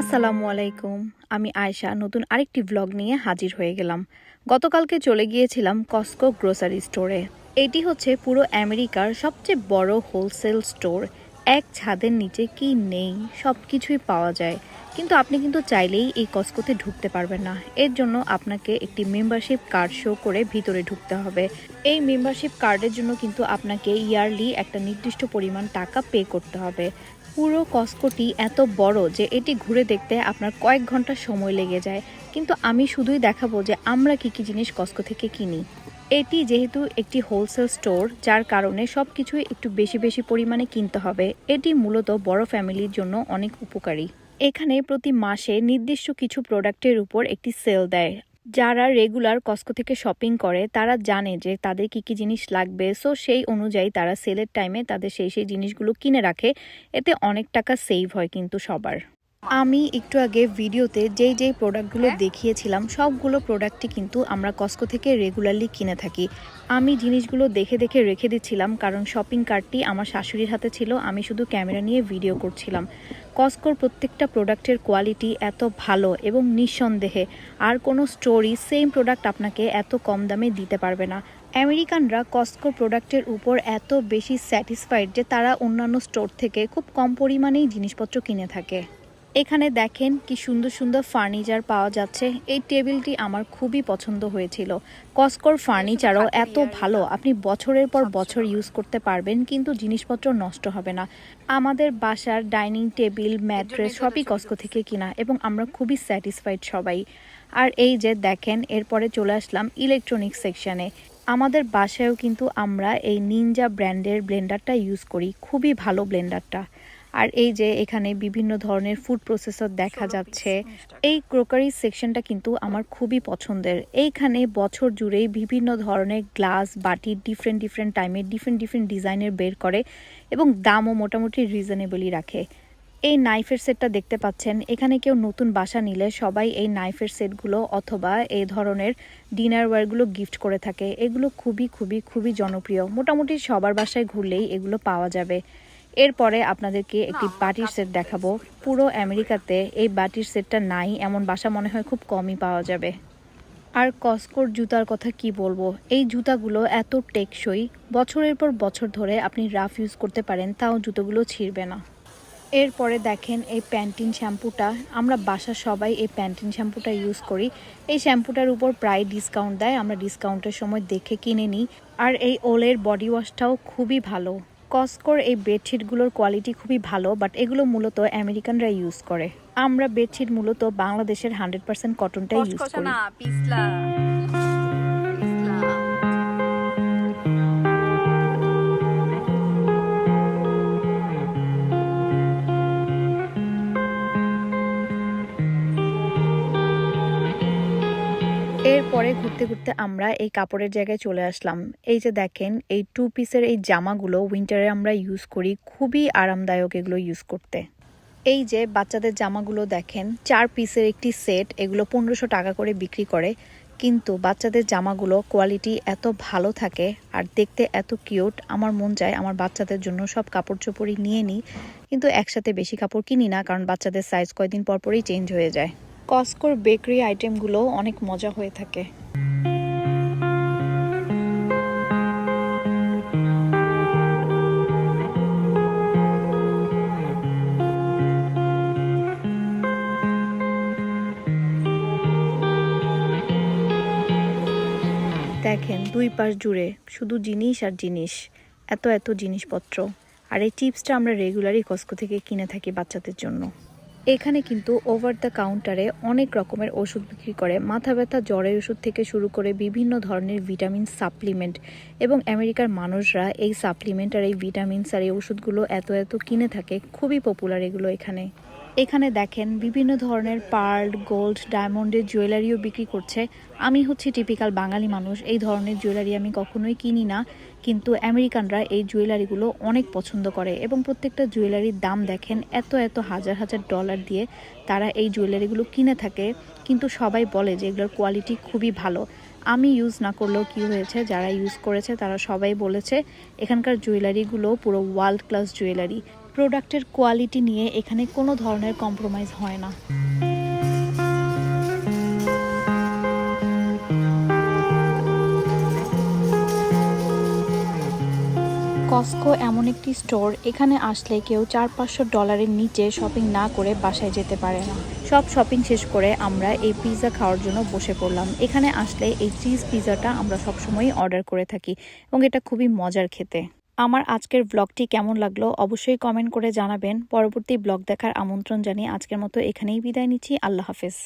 আসসালামু আলাইকুম। আমি আয়শা। নতুন আরেকটি ব্লগ নিয়ে হাজির হয়ে গেলাম। গতকালকে চলে গিয়েছিলাম কস্কো গ্রোসারি স্টোরে এটি হচ্ছে পুরো আমেরিকার সবচেয়ে বড় হোলসেল স্টোর এক ছাদের নিচে কি নেই সব কিছুই পাওয়া যায়। কিন্তু আপনি কিন্তু চাইলেই এই কস্কোতে ঢুকতে পারবেন না। এর জন্য আপনাকে একটি মেম্বারশিপ কার্ড শো করে ভিতরে ঢুকতে হবে। এই মেম্বারশিপ কার্ডের জন্য কিন্তু আপনাকে ইয়ারলি একটা নির্দিষ্ট পরিমাণ টাকা পে করতে হবে। পুরো কস্কোটি এত বড় যে এটি ঘুরে দেখতে আপনার কয়েক ঘণ্টা সময় লেগে যায়। কিন্তু আমি শুধুই দেখাবো যে আমরা কি কি জিনিস কস্কো থেকে কিনি। এটি যেহেতু একটি হোলসেল স্টোর যার কারণে সব কিছুই একটু বেশি বেশি পরিমাণে কিনতে হবে। এটি মূলত বড় ফ্যামিলির জন্য অনেক উপকারী। এখানে প্রতি মাসে নির্দিষ্ট কিছু প্রোডাক্টের উপর একটি সেল দেয়। যারা রেগুলার কস্কো থেকে শপিং করে, তারা জানে যে তাদের কি কি জিনিস লাগবে। সো সেই অনুযায়ী তারা সেলের টাইমে তাদের সেই সেই জিনিসগুলো কিনে রাখে। এতে অনেক টাকা সেভ হয় কিন্তু সবার। আমি একটু আগে ভিডিওতে যেই যেই প্রোডাক্টগুলো দেখিয়েছিলাম সবগুলো প্রোডাক্টই কিন্তু আমরা কস্কো থেকে রেগুলারলি কিনে থাকি। আমি জিনিসগুলো দেখে দেখে রেখে দিচ্ছিলাম কারণ শপিং কার্টটি আমার শাশুড়ির হাতে ছিল আমি শুধু ক্যামেরা নিয়ে ভিডিও করছিলাম। কস্কোর প্রত্যেকটা প্রোডাক্টের কোয়ালিটি এত ভালো এবং নিঃসন্দেহে আর কোনো স্টোরি সেম প্রোডাক্ট আপনাকে এত কম দামে দিতে পারবে না। আমেরিকানরা কস্কো প্রোডাক্টের উপর এত বেশি স্যাটিসফাইড যে তারা অন্যান্য স্টোর থেকে খুব কম পরিমাণেই জিনিসপত্র কিনে থাকে। এখানে দেখেন কি সুন্দর সুন্দর ফার্নিচার পাওয়া যাচ্ছে। এই টেবিলটি আমার খুবই পছন্দ হয়েছিল। কস্কোর ফার্নিচারও এত ভালো আপনি বছরের পর বছর ইউজ করতে পারবেন কিন্তু জিনিসপত্র নষ্ট হবে না। আমাদের বাসার ডাইনিং টেবিল ম্যাট্রেস সবই কস্কো থেকে কিনা এবং আমরা খুবই স্যাটিসফাইড সবাই। আর এই যে দেখেন এরপরে চলে আসলাম ইলেকট্রনিক্স সেকশনে আমাদের বাসায়ও কিন্তু আমরা এই নিনজা ব্র্যান্ডের ব্লেন্ডারটা ইউজ করি। খুবই ভালো ব্লেন্ডারটা আর এই যে এখানে বিভিন্ন ধরনের ফুড প্রসেসর দেখা যাচ্ছে। এই ক্রোকারি সেকশনটা কিন্তু আমার খুবই পছন্দের। এইখানে বছর জুড়েই বিভিন্ন ধরনের গ্লাস বাটি ডিফারেন্ট ডিফারেন্ট টাইমের ডিফারেন্ট ডিফারেন্ট ডিজাইনের বের করে এবং দামও মোটামুটি রিজনেবলই রাখে। এই নাইফের সেটটা দেখতে পাচ্ছেন। এখানে কেউ নতুন বাসা নিলে সবাই এই নাইফের সেটগুলো অথবা এই ধরনের ডিনার ওয়্যারগুলো গিফট করে থাকে। এগুলো খুবই খুবই খুবই জনপ্রিয়। মোটামুটি সবার বাসায় ঘুরলেই এগুলো পাওয়া যাবে। এরপরে আপনাদেরকে একটি বাটির সেট দেখাবো। পুরো আমেরিকাতে এই বাটির সেটটা নাই এমন বাসা মনে হয় খুব কমই পাওয়া যাবে। আর কস্কোর জুতার কথা কি বলব? এই জুতাগুলো এত টেকসই বছরের পর বছর ধরে আপনি রাফ ইউজ করতে পারেন তাও জুতোগুলো ছিঁড়বে না। এরপরে দেখেন এই প্যান্টিন শ্যাম্পুটা। আমরা বাসা সবাই এই প্যান্টিন শ্যাম্পুটা ইউজ করি। এই শ্যাম্পুটার উপর প্রায় ডিসকাউন্ট দেয় আমরা ডিসকাউন্টের সময় দেখে কিনে নিই। আর এই ওলের বডি ওয়াশটাও খুবই ভালো। কস্কোর এই বেডশিটগুলোর কোয়ালিটি খুবই ভালো বাট এগুলো মূলত আমেরিকানরা ইউজ করে। আমরা বেডশিট মূলত বাংলাদেশের হান্ড্রেড পার্সেন্ট কটনটাই ইউজ করি। এরপরে ঘুরতে ঘুরতে আমরা এই কাপড়ের জায়গায় চলে আসলাম। এই যে দেখেন, এই টু পিসের এই জামাগুলো উইন্টারে আমরা ইউজ করি, খুবই আরামদায়ক এগুলো ইউজ করতে। এই যে বাচ্চাদের জামাগুলো দেখেন, চার পিসের একটি সেট এগুলো পনেরোশো টাকা করে বিক্রি করে, কিন্তু বাচ্চাদের জামাগুলো কোয়ালিটি এত ভালো থাকে আর দেখতে এত কিউট আমার মন চায় আমার বাচ্চাদের জন্য সব কাপড় চোপড়ই নিয়ে নিই, কিন্তু একসাথে বেশি কাপড় কিনি না, কারণ বাচ্চাদের সাইজ কয়দিন পর পরই চেঞ্জ হয়ে যায়। কস্কোর বেকারি আইটেমগুলো অনেক মজা হয়ে থাকে। দেখেন, দুই পাশ জুড়ে শুধু জিনিস আর জিনিস, এত এত জিনিসপত্র। আর এই চিপসটা আমরা রেগুলারই কস্কো থেকে কিনে থাকি বাচ্চাদের জন্য। এখানে কিন্তু ওভার দ্য কাউন্টারে অনেক রকমের ওষুধ বিক্রি করে। মাথা ব্যথা, জ্বরের ওষুধ থেকে শুরু করে বিভিন্ন ধরনের ভিটামিন সাপ্লিমেন্ট এবং আমেরিকার মানুষরা এই সাপ্লিমেন্ট আর এই ভিটামিনস আর এই ওষুধগুলো এত এত কিনে থাকে। খুবই পপুলার এগুলো এখানে। এখানে দেখেন বিভিন্ন ধরনের পার্ল, গোল্ড, ডায়মন্ডের জুয়েলারিও বিক্রি করছে। আমি হচ্ছে টিপিক্যাল বাঙালি মানুষ, এই ধরনের জুয়েলারি আমি কখনোই কিনি না, কিন্তু আমেরিকানরা এই জুয়েলারিগুলো অনেক পছন্দ করে এবং প্রত্যেকটা জুয়েলারির দাম দেখেন এত এত হাজার হাজার ডলার দিয়ে তারা এই জুয়েলারিগুলো কিনে থাকে, কিন্তু সবাই বলে যে এগুলোর কোয়ালিটি খুবই ভালো। আমি ইউজ না করলেও কি হয়েছে, যারা ইউজ করেছে তারা সবাই বলেছে, এখানকার জুয়েলারিগুলো পুরো ওয়ার্ল্ড ক্লাস জুয়েলারি। প্রোডাক্টের কোয়ালিটি নিয়ে এখানে কোনো ধরনের কম্প্রোমাইজ হয় না। কস্কো এমন একটি স্টোর, এখানে আসলে কেউ চার পাঁচশো ডলারের নিচে শপিং না করে বাসায় যেতে পারে না। সব শপিং শেষ করে আমরা এই পিৎজা খাওয়ার জন্য বসে পড়লাম। এখানে আসলে এই চিজ পিৎজাটা আমরা সবসময়ই অর্ডার করে থাকি এবং এটা খুবই মজার খেতে। আমার আজকের ব্লগটি কেমন লাগল অবশ্যই কমেন্ট করে জানাবেন। পরবর্তী ব্লগ দেখার আমন্ত্রণ জানিয়ে আজকের মতো এখানেই বিদায় নিচ্ছি। আল্লাহ হাফেজ।